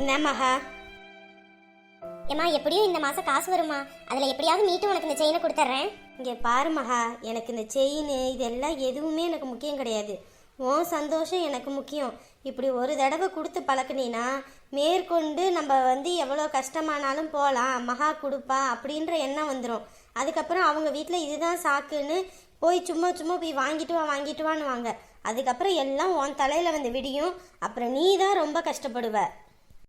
என்ன ஏமா எப்படியும் இந்த மாதம் காசு வருமா? அதில் எப்படியாவது மீட்டு உனக்கு இந்த செயினை கொடுத்துட்றேன் இங்கே பாரு மகா எனக்கு இந்த செயின் இதெல்லாம் எதுவுமே எனக்கு முக்கியம் கிடையாது. உன் சந்தோஷம் எனக்கு முக்கியம். இப்படி ஒரு தடவை கொடுத்து பழக்கினீன்னா மேற்கொண்டு நம்ம வந்து எவ்வளோ கஷ்டமானாலும் போகலாம் மகா கொடுப்பா அப்படின்ற எண்ணம் வந்துடும் அதுக்கப்புறம் அவங்க வீட்டில் இதுதான் சாக்குன்னு போய் சும்மா சும்மா போய் வாங்கிட்டு வா வாங்கிட்டு வான்னு வாங்க. அதுக்கப்புறம் எல்லாம் உன் தலையில் வந்து விடியும். அப்புறம் நீ தான் ரொம்ப கஷ்டப்படுவ.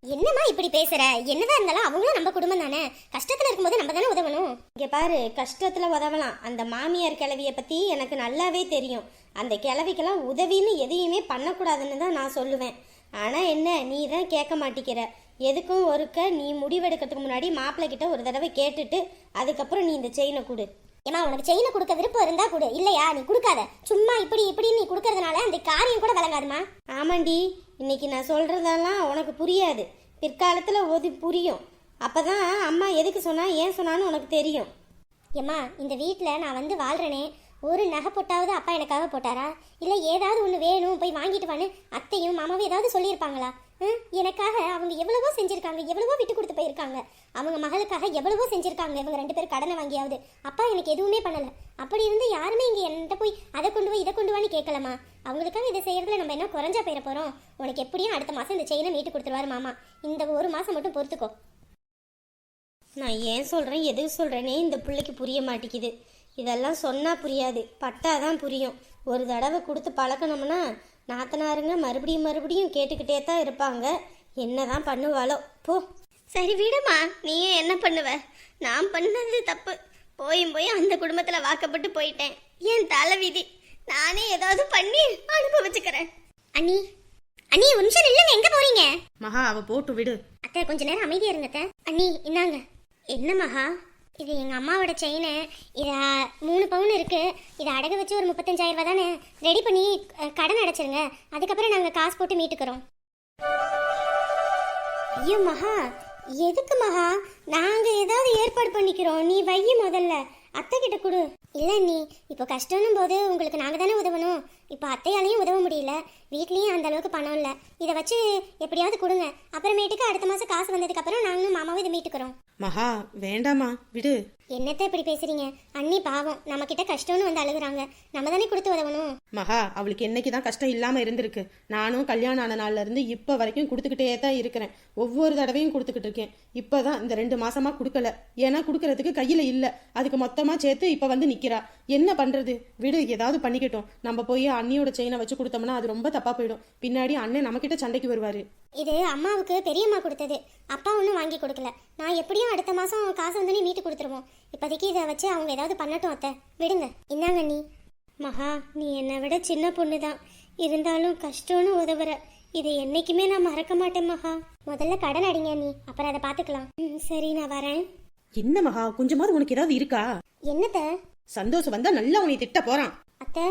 என்னம்மா இப்படி பேசுற? என்னதான் இருந்தாலும் அவங்களும் நம்ம குடும்பம் தானே? கஷ்டத்துல இருக்கும்போது நம்ம தானே உதவணும். இங்கே பாரு கஷ்டத்தில் உதவலாம். அந்த மாமியார் கிழவியை பற்றி எனக்கு நல்லாவே தெரியும். அந்த கிழவிக்கெல்லாம் உதவின்னு எதையுமே பண்ணக்கூடாதுன்னு தான் நான் சொல்லுவேன். ஆனால் என்ன நீ தான் கேட்க மாட்டிக்கிற. எதுக்கும் ஒருக்க நீ முடிவெடுக்கிறதுக்கு முன்னாடி மாப்பிள்ளை கிட்ட ஒரு தடவை கேட்டுட்டு அதுக்கப்புறம் நீ இந்த செயினை கொடு. ஏமா உனக்கு செயினை கொடுக்க விருப்பம் இருந்தா கொடு. இல்லையா? நீ கொடுக்காத. சும்மா இப்படி இப்படி நீ கொடுக்கறதுனால அந்த காரியம் கூட விளங்காதுமா? ஆமாண்டி இன்னைக்கு நான் சொல்கிறதெல்லாம் உனக்கு புரியாது. பிற்காலத்தில் ஒது புரியும். அப்போ தான் அம்மா எதுக்கு சொன்னா ஏன் சொன்னான்னு உனக்கு தெரியும். ஏம்மா இந்த வீட்டில் நான் வந்து வாழ்றேனே. ஒரு நகை போட்டாவது அப்பா எனக்காக போட்டாரா? இல்லை ஏதாவது ஒன்று வேணும் போய் வாங்கிட்டு வான்னு அத்தையும் மாமாவும் ஏதாவது சொல்லியிருப்பாங்களா? எனக்காக அவங்க எவ்வளவோ செஞ்சிருக்காங்க எவ்வளவோ விட்டு கொடுத்து போயிருக்காங்க. அவங்க மகளுக்காக எவ்வளவோ செஞ்சிருக்காங்க இவங்க ரெண்டு பேரும் கடனை வாங்கியாவது. அப்பா எனக்கு எதுவுமே பண்ணல. அப்படி இருந்து யாருமே இங்கே என்கிட்ட போய் அதை கொண்டு போய் இதை கொண்டு வான்னு கேட்கலாமா அவங்களுக்காக இதை செய்யறதுல நம்ம என்ன குறைஞ்சா போயிட போறோம்? உனக்கு எப்படியும் அடுத்த மாசம் இந்த செயினை மீட்டு கொடுத்துருவாரு மாமா. இந்த ஒரு மாசம் மட்டும் பொறுத்துக்கோ. நான் ஏன் சொல்கிறேன் எதுக்கு சொல்கிறேனே இந்த பிள்ளைக்கு புரிய மாட்டேங்குது. இதெல்லாம் சொன்னால் புரியாது பட்டாதான் புரியும். ஒரு தடவை கொடுத்து பழக்கணும்னா நாத்தனாருங்க மறுபடியும் மறுபடியும் கேட்டுக்கிட்டே தான் இருப்பாங்க. என்னதான் பண்ணுவாளோ. போ. சரி விடுமா நீயே என்ன பண்ணுவ? நான் பண்ணது தப்பு. போயும் போய் அந்த குடும்பத்தில் வாக்கப்பட்டு போயிட்டேன். என் தலைவிதி நானே ஏதாவது பண்ணி அனுபவிச்சுக்கிறேன். அண்ணி அண்ணி ஒரு நிமிஷம் நில்லுங்க. எங்க போறீங்க? மகா அவ போட்டு விடு. அத்தை கொஞ்ச நேரம் அமைதியா இருங்க அத்தை. அண்ணி இந்தாங்க. என்ன மகா? இது எங்க அம்மாவோட செயின் இத மூணு பவுன் இருக்கு. இதை அடகு வச்சு ஒரு முப்பத்தஞ்சாயிரம் ரூபாய் தானே. ரெடி பண்ணி கடன் அடைச்சிருங்க. அதுக்கப்புறம் நாங்க காசு போட்டு மீட்டுக்கிறோம். ஐயோ மகா. எதுக்கு மகா? நாங்க ஏதாவது ஏற்பாடு பண்ணிக்கிறோம். நீ வைய முதல்ல. அத்தை கிட்ட கொடு. இல்லை நீ இப்போ கஷ்டம்னும் போது உங்களுக்கு நாங்கள் தானே உதவணும். இப்போ அத்தையாலையும் உதவ முடியல. வீட்லயும் அந்த அளவுக்கு பணம் இல்ல. இதை வச்சு எப்படியாவது கொடுங்க. அப்புறமேட்டுக்கு அடுத்த மாசம் காசு வந்ததுக்கு அப்புறம் நாங்களும் மாமாவும் இதை மீட்டுக்கிறோம். மகா வேண்டாமா? விடு. என்னத்த இப்படி பேசுறீங்க? அண்ணி பாவம். நம்ம கிட்ட கஷ்டம்னு வந்து அழுகுறாங்க. நம்ம தானே கொடுத்து உதவணும். மகா அவளுக்கு என்னைக்கு தான் கஷ்டம் இல்லாம இருந்திருக்கு. நானும் கல்யாணம் ஆன நாள்ல இருந்து இப்ப வரைக்கும் கொடுத்துக்கிட்டே தான் இருக்கிறேன். ஒவ்வொரு தடவையும் கொடுத்துக்கிட்டு இருக்கேன். இப்பதான் இந்த ரெண்டு மாசமா கொடுக்கல. ஏன்னா கொடுக்கறதுக்கு கையில இல்ல. அதுக்கு மொத்தமா சேர்த்து இப்ப வந்து நிக்கிறா. என்ன பண்றது? விடு ஏதாவது பண்ணிக்கட்டும். நம்ம போய் அண்ணியோட செயினை வச்சு கொடுத்தோம்னா அது ரொம்ப தப்பா போயிடும். பின்னாடி அண்ணன் நம்ம கிட்ட சண்டைக்கு வருவாரு. இது அம்மாவுக்கு பெரியம்மா கொடுத்தது. அப்பா ஒன்றும் வாங்கி கொடுக்கல. நான் எப்படியும் அடுத்த மாதம் காசு வந்தோடனே மீட்டு கொடுத்துருவோம். இப்போதைக்கு இதை வச்சு அவங்க ஏதாவது பண்ணட்டும் அத்தை. விடுங்க. இந்தாங்க நீ மகா நீ என்னை விட சின்ன பொண்ணு தான் இருந்தாலும் கஷ்டம்னு உதவுற. இதை என்னைக்குமே நான் மறக்க மாட்டேன் மகா. முதல்ல கடன் அடிங்க நீ அப்புறம் அதை பார்த்துக்கலாம். ம், சரி நான் வரேன். என்ன மகா? கொஞ்சமாவது உனக்கு ஏதாவது இருக்கா? என்னத்த? சந்தோஷம் வந்தா நல்லா உன்னை திட்ட போறான். அத்தை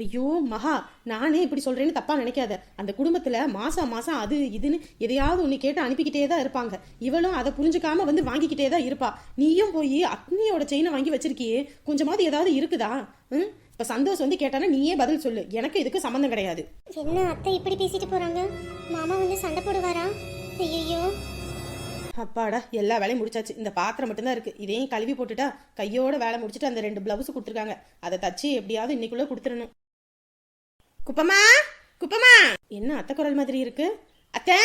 ஐயோ மகா நானே இப்படி சொல்றேன்னு தப்பா நினைக்காத. அந்த குடும்பத்துல மாசம் மாசம் அது இதுன்னு எதையாவது ஒண்ணு கேட்டு அனுப்பிக்கிட்டே தான் இருப்பாங்க. இவளும் அதை புரிஞ்சுக்காம வந்து வாங்கிக்கிட்டே தான் இருப்பா. நீயும் போய் அக்னியோட செயினை வாங்கி வச்சிருக்கியே. கொஞ்சமாவது ஏதாவது இருக்குதா? ம்? இப்ப சந்தோஷம் வந்து கேட்டானா நீயே பதில் சொல்லு. எனக்கு இதுக்கு சம்மந்தம் கிடையாது. என்ன அத்தை இப்படி பேசிட்டு போறாங்க? மாமா வந்து சண்டை போடுவாரா? ஐயோ அப்பாடா எல்லா வேலையும் முடிச்சாச்சு. இந்த பாத்திரம் மட்டும்தான் இருக்கு. இதையும் கழுவி போட்டுட்டா கையோட வேலை முடிச்சுட்டு அந்த ரெண்டு பிளவுஸ் கொடுத்துருக்காங்க. அதை தச்சு எப்படியாவது இன்னைக்குள்ள கொடுத்துடணும். குப்பமா? குப்பமா? என்ன அத்தை குரல் மாதிரி இருக்கு? அத்தை?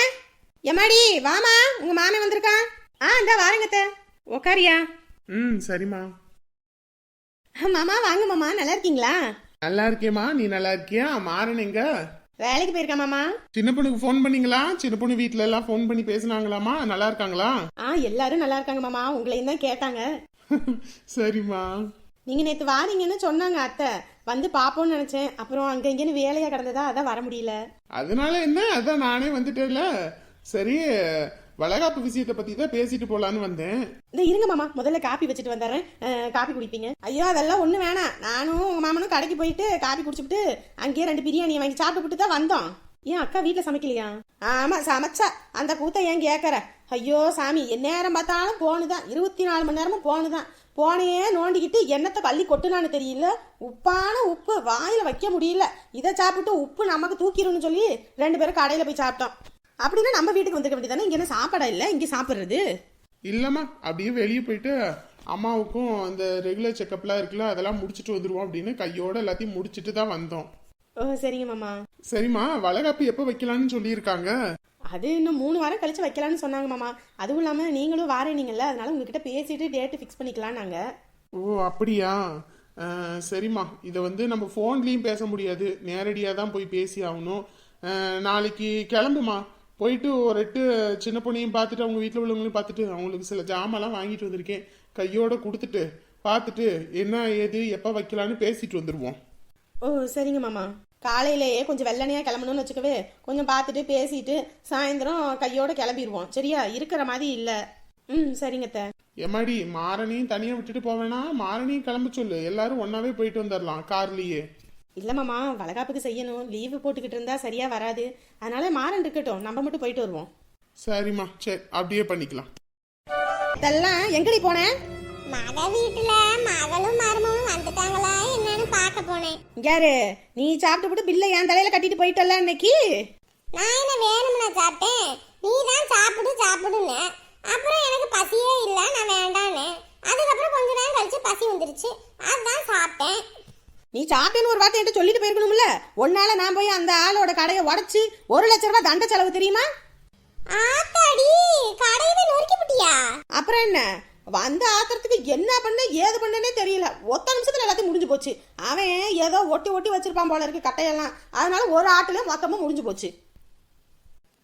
எம்மாடி வாமா உங்க மாமன் வந்திருக்கான் ஆ இந்த வாருங்க அத்தை. உக்காரியா? ம் சரிம்மா. மாமா வாங்க மாமா. நல்லா இருக்கீங்களா? நல்லா இருக்கேம்மா. நீ நல்லா இருக்கியா? மாறன் எங்க? வேலைக்கு போயிருக்கா மாமா? சின்ன பொண்ணுக்கு ஃபோன் பண்ணீங்களா? சின்ன பொண்ணு வீட்ல எல்லாம் ஃபோன் பண்ணி பேசுனாங்களாமா நல்லா இருக்காங்களா? ஆ எல்லாரும் நல்லா இருக்காங்க மாமா. உங்களையும் தான் கேட்டாங்க. சரிம்மா. நீங்க நேத்து வாரீங்கன்னு சொன்னாங்க அத்தை. வந்து பாப்போம்னு நினைச்சேன். அப்புறம் அங்க இங்கன்னு வேலையா கிடந்ததா? அதான் வர முடியல. அதனால என்ன? அதான் நானே வந்துட்டேல சரி வளகாப்பு விஷயத்தை பத்தி தான் பேசிட்டு போலான்னு வந்தேன். இந்த இருங்க மாமா முதல்ல காப்பி வச்சுட்டு வந்துடுறேன். காப்பி குடிப்பீங்க. ஐயோ அதெல்லாம் ஒன்றும் வேணாம். நானும் உங்க மாமனும் கடைக்கு போயிட்டு காப்பி குடிச்சுட்டு அங்கேயே ரெண்டு பிரியாணியை வாங்கி சாப்பிட்டு தான் வந்தோம். ஏன் அக்கா வீட்டில் சமைக்கலையா? ஆமா சமைச்சா. அந்த கூத்த ஏன் கேட்கற ஐயோ சாமி எந்நேரம் பார்த்தாலும் போனுதான் இருபத்தி நாலு மணி நேரமும் போனுதான் போனையே நோண்டிக்கிட்டு என்னத்தை பள்ளி கொட்டுனான்னு தெரியல. உப்பான உப்பு வாயில வைக்க முடியல. இதை சாப்பிட்டு உப்பு நமக்கு தூக்கிடும்னு சொல்லி ரெண்டு பேரும் கடையில் போய் சாப்பிட்டோம். அப்படின்னா நம்ம வீட்டுக்கு வந்துக்க வேண்டியதானே இங்க என்ன சாப்பாடா இல்ல? இங்க சாப்பிடுறது? இல்லம்மா அப்படியே வெளியே போயிட்டு அம்மாவுக்கும் அந்த ரெகுலர் செக்கப்லாம் இருக்குல்ல அதெல்லாம் முடிச்சுட்டு வந்துருவோம் அப்படின்னு கையோட எல்லாத்தையும் முடிச்சுட்டு தான் வந்தோம். ஓ சரிங்க மாமா. சரிம்மா வளகாப்பு எப்போ வைக்கலான்னு சொல்லியிருக்காங்க? அது இன்னும் மூணு வாரம் கழிச்சு வைக்கலாம்னு சொன்னாங்க மாமா. அதுவும் இல்லாம நீங்களும் வாரேனீங்கல்ல அதனால உங்ககிட்ட பேசிட்டு டேட்டு ஃபிக்ஸ் பண்ணிக்கலாம் நாங்க ஓ அப்படியா? சரிம்மா. இதை வந்து நம்ம ஃபோன்லேயும் பேச முடியாது. நேரடியாக தான் போய் பேசி ஆகணும். நாளைக்கு கிளம்புமா? போயிட்டு ஒரு எட்டு சின்ன பொண்ணையும் பார்த்துட்டு அவங்க வீட்டில் உள்ளவங்களையும் பார்த்துட்டு அவங்களுக்கு சில ஜாமான்லாம் வாங்கிட்டு வந்திருக்கேன். கையோட கொடுத்துட்டு பார்த்துட்டு என்ன ஏது எப்போ வைக்கலான்னு பேசிட்டு வந்துடுவோம் ஓ சரிங்க மாமா. காலையிலேயே கொஞ்சம் வெள்ளனையா கிளம்பணும்னு வச்சுக்கவே கொஞ்சம் பார்த்துட்டு பேசிட்டு சாயந்தரம் கையோட கிளம்பிடுவோம் சரியா? இருக்கிற மாதிரி இல்ல. ம் சரிங்க அத்தை. எம்மாடி மாரணியும் தனியாக விட்டுட்டு போவேனா மாரணியும் கிளம்ப சொல்லு. எல்லாரும் ஒன்றாவே போயிட்டு வந்துடலாம் கார்லேயே. இல்ல மாமா வளகாப்புக்கு செய்யணும். லீவு போட்டுக்கிட்டு இருந்தா சரியா வராது. அதனால மாறன் இருக்கட்டும். நம்ம மட்டும் போயிட்டு வருவோம். சரிம்மா. சரி அப்படியே பண்ணிக்கலாம். இதெல்லாம் எங்கடி போனேன் மக வீட்டுல மகளும் மருமகளும் வந்துட்டாங்களா பார்க்க போனேன் யாரு? நீ சாப்பிட்டு போட்டு பில்லை என் தலையில கட்டிட்டு போயிட்டல இன்னைக்கு நான் என்ன வேணும்னா சாப்பிட்டேன். நீ தான் சாப்பிடு சாப்பிடுன அப்புறம் எனக்கு பசியே இல்லை நான் வேண்டான்னு. அதுக்கப்புறம் கொஞ்ச நேரம் கழிச்சு பசி வந்துருச்சு. அதான் சாப்பிட்டேன். நீ சாப்பிட்டேன்னு ஒரு வார்த்தை என்கிட்ட சொல்லிட்டு போயிருக்கணும்ல? ஒன்னால நான் போய் அந்த ஆளோட கடையை உடைச்சு ஒரு லட்ச ரூபாய் தண்ட செலவு தெரியுமா? ஆத்தாடி கடையவே நொறுக்கி விட்டியா அப்புறம் என்ன? வந்த ஆத்திரத்துக்கு என்ன பண்ண ஏது பண்ணனே தெரியல. ஒத்த எல்லாத்தையும் முடிஞ்சு போச்சு. அவன் ஏதோ ஒட்டி ஒட்டி வச்சிருப்பான் போல இருக்கு கட்டையெல்லாம். அதனால ஒரு ஆட்டுல மொத்தமா முடிஞ்சு போச்சு.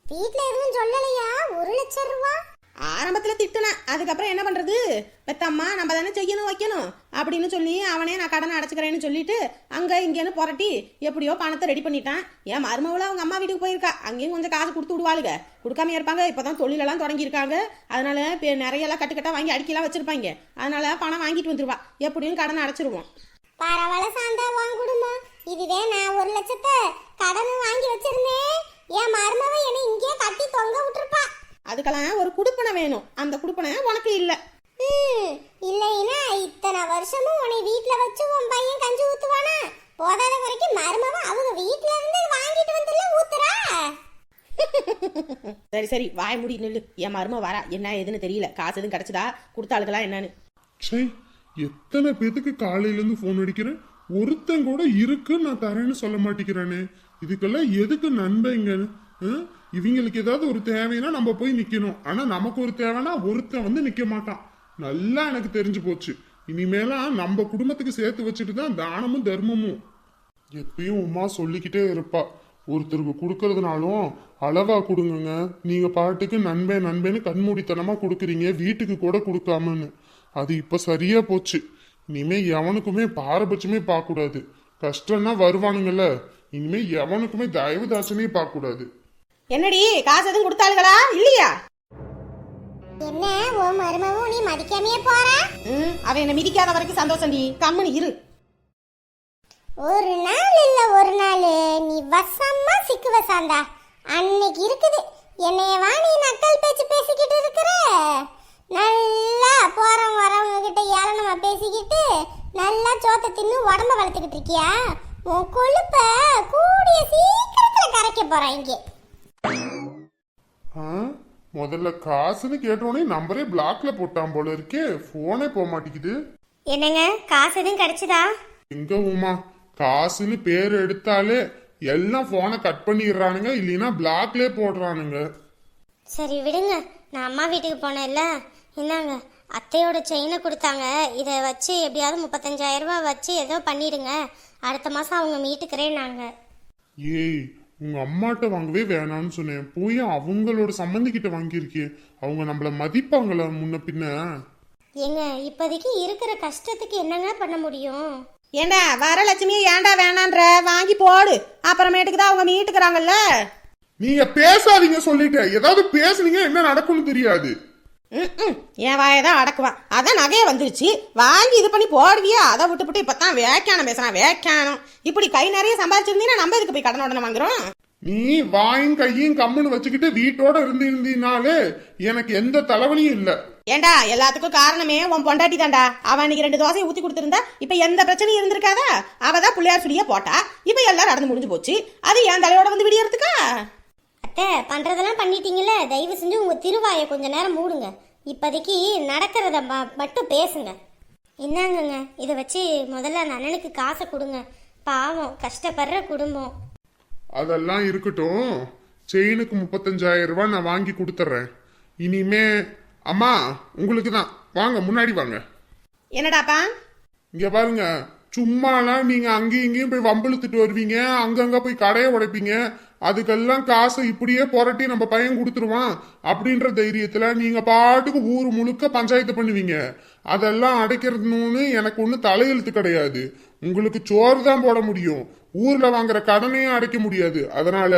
வீட்ல எதுவும் சொல்லலையா? ஒரு லட்சம் ரூபா? ஆரம்பத்துல திட்டுனேன் அதுக்கப்புறம் என்ன பண்றது? பெத்தம்மா நம்ம தானே செய்யணும் வைக்கணும். அப்படின்னு சொல்லி அவனே நான் கடனை அடைச்சுக்கிறேன்னு சொல்லிட்டு அங்க இங்கேன்னு புரட்டி எப்படியோ பணத்தை ரெடி பண்ணிட்டான். என் மருமவள அவங்க அம்மா வீட்டுக்கு போயிருக்கா. அங்கேயும் கொஞ்சம் காசு கொடுத்து விடுவாளுங்க கொடுக்காம இருப்பாங்க. இப்பதான் தொழிலெல்லாம் தொடங்கியிருக்காங்க. அதனால பெ- நிறைய எல்லாம் கட்டுக்கட்டா வாங்கி அடிக்கலாம் வச்சிருப்பாங்க. அதனால பணம் வாங்கிட்டு வந்துருவா. எப்படியும் கடனை அடைச்சிருவோம். பரவாயில்ல சாந்தா உன் குடும்பம். இதுவே நான் ஒரு லட்சத்தை கடன் வாங்கி வச்சிருந்தேன். என் மருமவ என்னை இங்கேயே கட்டி தொங்க விட்டுருப்பா. அதுக்கெல்லாம் ஒரு குடுப்பனை வேணும். அந்த குடுப்பனை உனக்கு இல்லை. ம், இல்லைன்னா இத்தனை வருஷமும் உன்னை வீட்ல வச்சு உன் பையன் கஞ்சி ஊத்துவானா? போதாத வரைக்கும் மருமவ அவங்க வீட்ல இருந்து வாங்கிட்டு வந்துல ஊத்துறா? சரி சரி வாய் மூடி நில்லு. என் மரும வரா. என்ன ஏதுன்னு தெரியல. காசு எதுவும் கிடைச்சதா? கொடுத்தாளுக்கலாம் என்னன்னு. எத்தனை பேத்துக்கு காலையிலேருந்து ஃபோன் அடிக்கிறேன்? ஒருத்தன் கூட இருக்கு நான் தரேன்னு சொல்ல மாட்டேங்கிறானே. இதுக்கெல்லாம் எதுக்கு நண்பைங்க இவங்களுக்கு ஏதாவது ஒரு தேவைன்னா நம்ம போய் நிற்கணும் ஆனால் நமக்கு ஒரு தேவைன்னா ஒருத்தன் வந்து நிற்க மாட்டான். நல்லா எனக்கு தெரிஞ்சு போச்சு. இனிமேலாம் நம்ம குடும்பத்துக்கு சேர்த்து வச்சுட்டு தான் தானமும் தர்மமும். எப்பயும் உமா சொல்லிக்கிட்டே இருப்பா. ஒருத்தருக்கு கொடுக்கறதுனாலும் அளவா கொடுங்கங்க. நீங்க பாட்டுக்கு நண்பன் நண்பன்னு கண்மூடித்தனமா கொடுக்குறீங்க. வீட்டுக்கு கூட கொடுக்காமன்னு. அது இப்ப சரியா போச்சு. இனிமே எவனுக்குமே பாரபட்சமே பார்க்க கூடாது கஷ்டம்னா வருவானுங்கல்ல இனிமே எவனுக்குமே தயவு தாட்சமே பார்க்க கூடாது என்னடி காசு எதுவும் கொடுத்தாளுகளா? இல்லையா? என்ன உன் மருமவும் நீ மதிக்காமையே போறா? ம் அவன் என்ன மிதிக்காத வரைக்கும் சந்தோஷம் டி கம்முனு இரு. ஒரு நாள் இல்ல ஒரு நாள். நீ வசமா சிக்குவ சாந்தா. அன்னைக்கு இருக்குது. என்னைய வா நீ நக்கல் பேச்சு பேசிக்கிட்டு இருக்கிற. நல்லா போறவங்க வரவங்க கிட்ட ஏளனமா பேசிக்கிட்டு நல்லா சோத்தை தின்னு உடம்ப வளர்த்துக்கிட்டு இருக்கியா? உன் கொழுப்ப கூடிய சீக்கிரத்துல கரைக்க போறான் இங்கே. ஆ? முதல்ல காசுன்னு கேட்டோடனே நம்பரே பிளாக்ல போட்டான் போல இருக்கே. போனே போக மாட்டேங்குது. என்னங்க காசு எதுவும் கிடைச்சதா? எங்க உமா? காசுன்னு பேர் எடுத்தாலே எல்லாம் போனை கட் பண்ணிடுறானுங்க இல்லைன்னா பிளாக்லே போடுறானுங்க. சரி விடுங்க. நான் அம்மா வீட்டுக்கு போனேன்ல. இந்தாங்க. அத்தையோட செயினை கொடுத்தாங்க. இதை வச்சு எப்படியாவது முப்பத்தஞ்சாயிரம் ரூபாய் வச்சு ஏதோ பண்ணிடுங்க. அடுத்த மாதம் அவங்க மீட்டுக்கிறேன் நாங்கள் ஏய் உங்க அம்மாட்ட வாங்கவே வேணாம்னு சொன்னேன். போய் அவங்களோட சம்மந்தி கிட்ட வாங்கியிருக்கே. அவங்க நம்மள மதிப்பாங்களா முன்ன பின்ன? ஏங்க இப்போதைக்கு இருக்கிற கஷ்டத்துக்கு என்னங்க பண்ண முடியும்? ஏண்டா வரலட்சுமி ஏன்டா வேணான்ற? வாங்கி போடு. அப்புறமேட்டுக்கு தான் அவங்க மீட்டுக்கிறாங்கல்ல நீங்க பேசாதீங்க சொல்லிட்டேன். ஏதாவது பேசுனீங்க என்ன நடக்கும்னு தெரியாது. ம் என் வாயை தான் அடக்குவான். அதான் நகைய வந்துருச்சு. வாங்கி இது பண்ணி போடுவியா? அதை விட்டுப்புட்டு இப்போ தான் வேக்கானம் பேசுறான். வேக்கானம் இப்படி கை நிறைய சம்பாதிச்சிருந்தீங்கன்னா நம்ம இதுக்கு போய் கடன் உடனே வாங்குறோம்? நீ வாயும் கையும் கம்முன்னு வச்சுக்கிட்டு வீட்டோட இருந்திருந்தீனாலே எனக்கு எந்த தலைவலியும் இல்ல. ஏண்டா எல்லாத்துக்கும் காரணமே உன் பொண்டாட்டி தான்டா. அவன் அன்னைக்கு ரெண்டு தோசையை ஊத்தி கொடுத்துருந்தா இப்ப எந்த பிரச்சனையும் இருந்திருக்காதா? அவ தான் பிள்ளையார் சுடிய போட்டா. இப்ப எல்லாரும் நடந்து முடிஞ்சு போச்சு. அது என் தலையோட வந்து விடியறதுக்கா? அத்தை பண்றதெல்லாம் பண்ணிட்டீங்கல்ல? தயவு செஞ்சு உங்க திருவாயை கொஞ்ச நேரம் மூடுங்க. இப்போதைக்கு நடக்கிறத ம- மட்டும் பேசுங்க. இந்தாங்கங்க இதை வச்சு முதல்ல அந்த அண்ணனுக்கு காசை கொடுங்க. பாவம் கஷ்டப்படுற குடும்பம். அதெல்லாம் இருக்கட்டும். செயினுக்கு முப்பத்தஞ்சாயிரம் ரூபாய் நான் வாங்கி கொடுத்துட்றேன். இனிமே அம்மா உங்களுக்கு தான் வாங்க முன்னாடி வாங்க. என்னடாப்பா? இங்க பாருங்க. சும்மாலாம் நீங்க அங்கேயும் இங்கேயும் போய் வம்பிழுத்துட்டு வருவீங்க அங்கங்க போய் கடையை உடைப்பீங்க. அதுக்கெல்லாம் காசை இப்படியே புரட்டி நம்ம பையன் கொடுத்துருவான் அப்படின்ற தைரியத்துல நீங்க பாட்டுக்கு ஊர் முழுக்க பஞ்சாயத்து பண்ணுவீங்க. அதெல்லாம் அடைக்கிறதுன்னு எனக்கு ஒன்றும் தலையெழுத்து கிடையாது. உங்களுக்கு சோறு தான் போட முடியும். ஊர்ல வாங்குற கடனையும் அடைக்க முடியாது. அதனால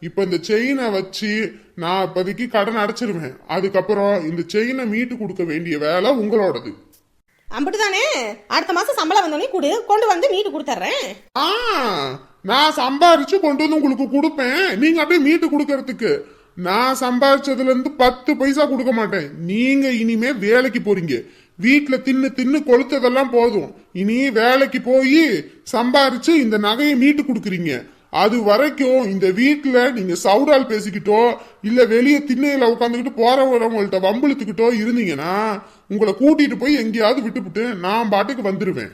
இப்ப இந்த செயினை வச்சு நான் இப்போதைக்கு கடன் அடைச்சிருவேன். அதுக்கப்புறம் இந்த செயினை மீட்டு கொடுக்க வேண்டிய வேலை உங்களோடது. அம்பிட்டு அடுத்த மாசம் சம்பளம் வந்தோடனே கொடு கொண்டு வந்து மீட்டு கொடுத்துட்றேன் ஆ நான் சம்பாரிச்சு கொண்டு வந்து உங்களுக்கு கொடுப்பேன். நீங்க அப்படியே மீட்டு கொடுக்கறதுக்கு. நான் சம்பாதிச்சதுல இருந்து பத்து பைசா கொடுக்க மாட்டேன். நீங்க இனிமே வேலைக்கு போறீங்க. வீட்டுல தின்னு தின்னு கொளுத்ததெல்லாம் போதும். இனி வேலைக்கு போய் சம்பாரிச்சு இந்த நகையை மீட்டு கொடுக்குறீங்க. அது வரைக்கும் இந்த வீட்டுல நீங்க சவுடால் பேசிக்கிட்டோ இல்ல வெளியே திண்ணையில உட்காந்துக்கிட்டு போறவங்கள்ட்ட வம்பிழுத்துக்கிட்டோ இருந்தீங்கன்னா உங்களை கூட்டிட்டு போய் எங்கேயாவது விட்டுப்புட்டு நான் பாட்டுக்கு வந்துருவேன்.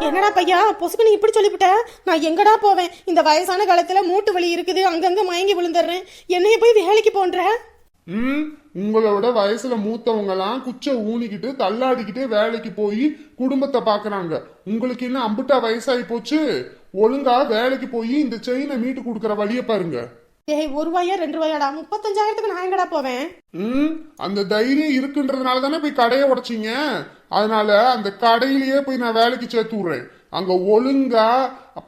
என்னடா பையா பொசுக்கு நீ இப்படி சொல்லிவிட்ட நான் எங்கடா போவேன்? இந்த வயசான காலத்துல மூட்டு வலி இருக்குது அங்கங்க மயங்கி விழுந்துடுறேன். என்னைய போய் வேலைக்கு போன்ற? ம்? உங்களோட வயசுல மூத்தவங்கலாம் குச்ச ஊனிக்கிட்டு தள்ளாடிக்கிட்டே வேலைக்கு போய் குடும்பத்தை பாக்குறாங்க. உங்களுக்கு என்ன அம்புட்டா வயசாகி போச்சு? ஒழுங்கா வேலைக்கு போய் இந்த செயினை மீட்டு கொடுக்கற வழிய பாருங்க. ஏய் ஒரு ரூபாயா ரெண்டு ரூபாயாடா முப்பத்தஞ்சாயிரத்துக்கு நான் எங்கடா போவேன்? ம் அந்த தைரியம் இருக்குன்றதுனால தானே போய் கடையை உடைச்சீங்க. அதனால அந்த கடையிலேயே போய் நான் வேலைக்கு சேர்த்து விடுறேன். அங்க ஒழுங்கா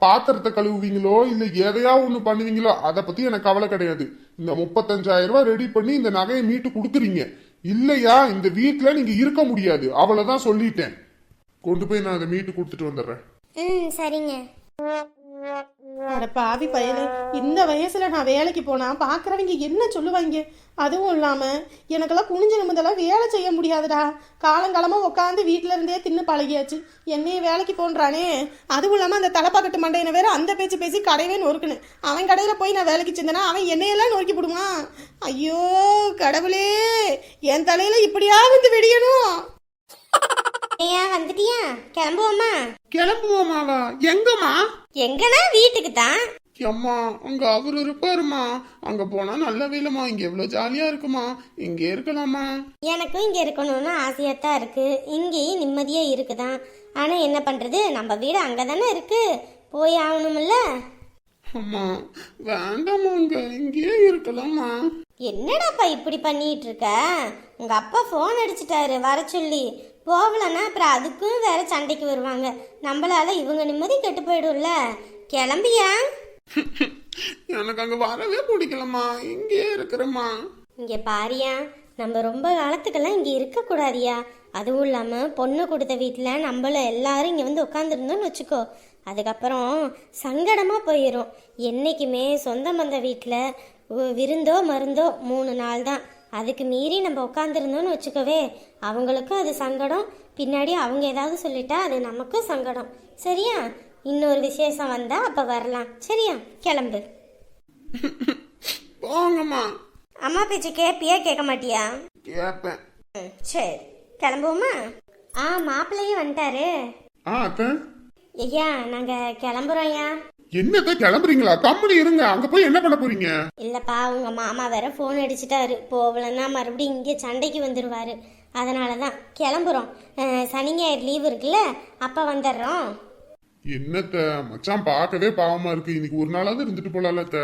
பாத்திரத்தை கழுவுவீங்களோ இல்ல எதையா ஒண்ணு பண்ணுவீங்களோ அதை பத்தி எனக்கு கவலை கிடையாது. இந்த முப்பத்தஞ்சாயிரம் ரூபாய் ரெடி பண்ணி இந்த நகையை மீட்டு கொடுக்குறீங்க இல்லையா? இந்த வீட்டுல நீங்க இருக்க முடியாது. அவ்வளவுதான் சொல்லிட்டேன். கொண்டு போய் நான் அதை மீட்டு கொடுத்துட்டு வந்துடுறேன். ம் சரிங்க. அட பாவி பயலே இந்த வயசுல நான் வேலைக்கு போனா பாக்குறவங்க என்ன சொல்லுவாங்க? அதுவும் இல்லாம எனக்கெல்லாம் குனிஞ்சு நிமிந்தெல்லாம் வேலை செய்ய முடியாதுடா. காலங்காலமா உட்காந்து வீட்டுல இருந்தே தின்னு பழகியாச்சு. என்னையே வேலைக்கு போன்றானே. அதுவும் இல்லாம அந்த தலைப்பாக்கட்டு மண்டையின வேற அந்த பேச்சு பேசி கடையவே நொறுக்குன்னு அவன் கடையில போய் நான் வேலைக்கு செஞ்சேன்னா அவன் என்னையெல்லாம் நொறுக்கி போடுவான்? ஐயோ கடவுளே என் தலையில இப்படியா வந்து வெடியணும். ஏயா வந்துட்டியா? கிளம்புவோமா? கிளம்புவோமாவா? எங்கம்மா? எங்கன்னா வீட்டுக்கு தான் அம்மா அங்க அவர் இருப்பாருமா அங்க போனா நல்ல வேலைமா இங்க எவ்வளவு ஜாலியா இருக்குமா இங்க இருக்கலாமா எனக்கும் இங்கே இருக்கணும்னு ஆசையாக தான் இருக்குது இங்கேயும் நிம்மதியாக இருக்குதான். ஆனால் என்ன பண்ணுறது நம்ம வீடு அங்கே தானே இருக்குது போய் ஆகணுமில்ல அம்மா வேண்டாமா அங்க. இங்கேயே இருக்கலாமா என்னடாப்பா இப்படி பண்ணிட்டு இருக்க? உங்க அப்பா ஃபோன் அடிச்சிட்டாரு. வர சொல்லி. போகலன்னா அப்புறம் அதுக்கும் வேற சண்டைக்கு வருவாங்க. நம்மளால இவங்க நிம்மதி கெட்டு போயிடும்ல. கிளம்பியா? எனக்கு அங்க வரவே பிடிக்கலம்மா. இங்கேயே இருக்கிறேம்மா. இங்க பாரியா நம்ம ரொம்ப காலத்துக்கெல்லாம் இங்க இருக்கக்கூடாதியா அதுவும் இல்லாம பொண்ணு கொடுத்த வீட்டில் நம்மள எல்லாரும் இங்க வந்து உட்காந்துருந்தோம்னு வச்சுக்கோ. அதுக்கப்புறம் சங்கடமா போயிடும் என்னைக்குமே சொந்த பந்த வீட்டில் விருந்தோ மருந்தோ மூணு நாள் தான் அதுக்கு மீறி நம்ம உட்காந்துருந்தோம்னு வச்சுக்கோவே அவங்களுக்கும் அது சங்கடம். பின்னாடி அவங்க ஏதாவது சொல்லிட்டா அது நமக்கும் சங்கடம். சரியா? இன்னொரு விசேஷம் வந்தா அப்ப வரலாம். சரியா? கிளம்பு. போங்கம்மா. அம்மா பேச்சு கேட்பியா கேட்க மாட்டியா? கேப்பேன். சரி. கிளம்புவோமா? ஆ மாப்பிள்ளையும் வந்துட்டாரு. ஆ அத்தை. ஐயா நாங்க கிளம்புறோம் ஐயா. என்னத்த கிளம்புறீங்களா? கம்பெனி இருங்க. அங்க போய் என்ன பண்ண போறீங்க? இல்லப்பா உங்க மாமா வேற ஃபோன் அடிச்சிட்டாரு. போகலன்னா மறுபடியும் இங்கே சண்டைக்கு வந்துடுவாரு அதனால தான் கிளம்புறோம். அஹ், சனி ஞாயிறு லீவ் இருக்குல்ல அப்போ வந்துடுறோம். என்னத்த? மச்சான் பார்க்கவே பாவமா இருக்கு. இன்னைக்கு ஒரு நாளாவது இருந்துட்டு போலாம்ல அத்தை.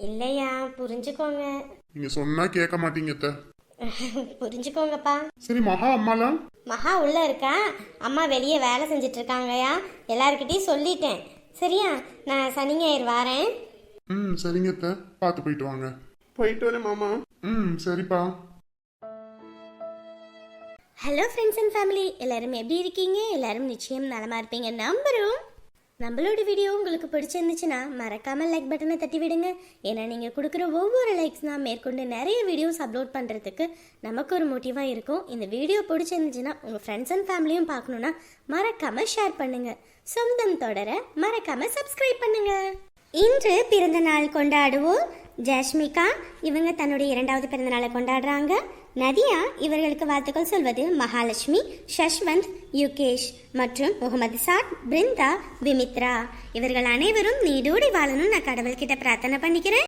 இல்லையா புரிஞ்சுக்கோங்க. நீங்க சொன்னா கேட்க மாட்டீங்க அத்தை. புரிஞ்சுக்கோங்கப்பா. சரி மகா அம்மாலாம் மகா உள்ள இருக்கா? அம்மா வெளியே வேலை செஞ்சுட்டு இருக்காங்கயா? எல்லாருக்கிட்டையும் சொல்லிட்டேன். சரியா? நான் சனி ஞாயிறு வரேன். ம் சரிங்க அத்தை. பார்த்து போயிட்டு வாங்க. போயிட்டு வரேன் மாமா. ம் சரிப்பா. ஹலோ ஃப்ரெண்ட்ஸ் அண்ட் ஃபேமிலி எல்லாரும் எப்படி இருக்கீங்க? எல்லாரும் நிச்சயம் நலமா இருப்பீங்க. நம்புறோம். நம்மளோட வீடியோ உங்களுக்கு பிடிச்சிருந்துச்சுன்னா மறக்காமல் லைக் பட்டனை தட்டி விடுங்க. ஏன்னா நீங்கள் கொடுக்குற ஒவ்வொரு லைக்ஸ் நான் மேற்கொண்டு நிறைய வீடியோஸ் அப்லோட் பண்ணுறதுக்கு நமக்கு ஒரு மோட்டிவாக இருக்கும். இந்த வீடியோ பிடிச்சிருந்துச்சுன்னா உங்கள் ஃப்ரெண்ட்ஸ் அண்ட் ஃபேமிலியும் பார்க்கணுன்னா மறக்காமல் ஷேர் பண்ணுங்கள் சொந்தம் தொடர மறக்காமல் சப்ஸ்கிரைப் பண்ணுங்கள் இன்று பிறந்த நாள் கொண்டாடுவோம். ஜாஷ்மிகா இவங்க தன்னுடைய இரண்டாவது பிறந்த நாளை கொண்டாடுறாங்க. நதியா இவர்களுக்கு வாழ்த்துக்கள் சொல்வது மகாலட்சுமி ஷஷ்வந்த் யுகேஷ் மற்றும் முகமது சாத் பிருந்தா விமித்ரா. இவர்கள் அனைவரும் நீடோடி வாழணும் நான் கடவுள்கிட்ட பிரார்த்தனை பண்ணிக்கிறேன்.